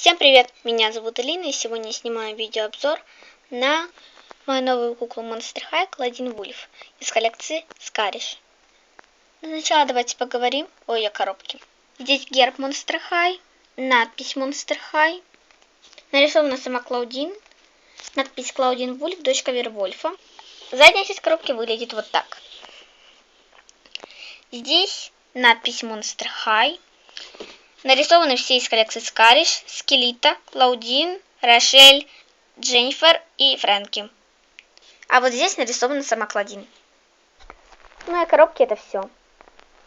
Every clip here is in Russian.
Всем привет, меня зовут Алина и сегодня я снимаю видеообзор на мою новую куклу Monster High Клодин Вульф из коллекции Скариш. Для начала давайте поговорим о ее коробке. Здесь герб Monster High, надпись Monster High, нарисована сама Клаудин, надпись Клаудин Вульф, дочка Вервольфа. Задняя часть коробки выглядит вот так. Здесь надпись Monster High, Нарисованы все из коллекции Скариш, Скелита, Клаудин, Рошель, Дженнифер и Фрэнки. А вот здесь нарисована сама Клаудин. Ну и коробки это все.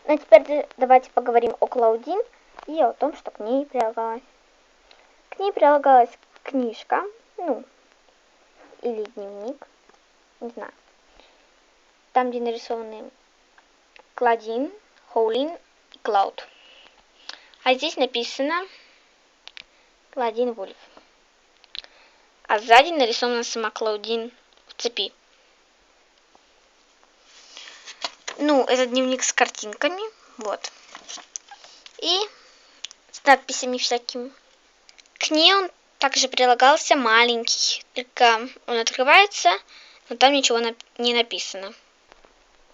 Ну теперь давайте поговорим о Клаудин и о том, что к ней прилагалось. К ней прилагалась книжка, ну, или дневник, не знаю. Там, где нарисованы Клаудин, Хоулин и Клауд. А здесь написано Клаудин Вульф. А сзади нарисована сама Клаудин в цепи. Ну, это дневник с картинками. Вот. И с надписями всякими. К ней он также прилагался маленький. Только он открывается, но там ничего не написано.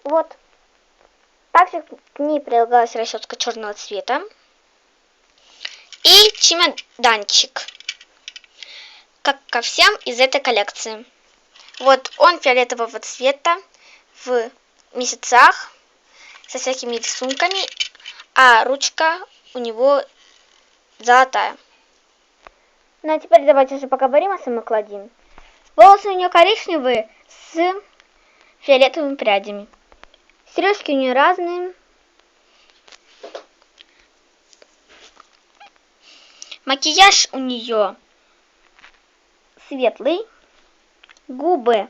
Вот. Также к ней прилагалась расческа черного цвета и чемоданчик, как ко всем из этой коллекции. Вот он фиолетового цвета в месяцах со всякими рисунками, а ручка у него золотая. Ну а теперь давайте уже поговорим о самой Клодин. Волосы у нее коричневые с фиолетовыми прядями. Сережки у нее разные, Макияж у нее светлый, губы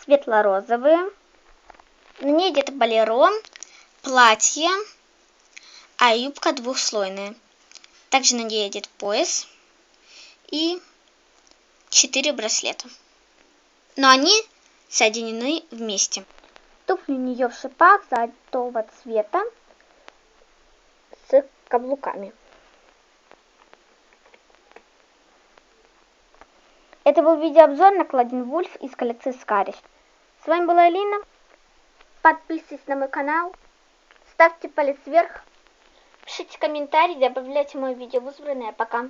светло-розовые. На ней где-то балерон, платье, а юбка двухслойная. Также на ней идет пояс и четыре браслета. Но они соединены вместе. Туфли у нее в шипах золотого цвета с каблуками. Это был видеообзор на Кладин Вульф из коллекции Скариш. С вами была Алина. Подписывайтесь на мой канал. Ставьте палец вверх. Пишите комментарии, добавляйте мое видео в избранное. Пока.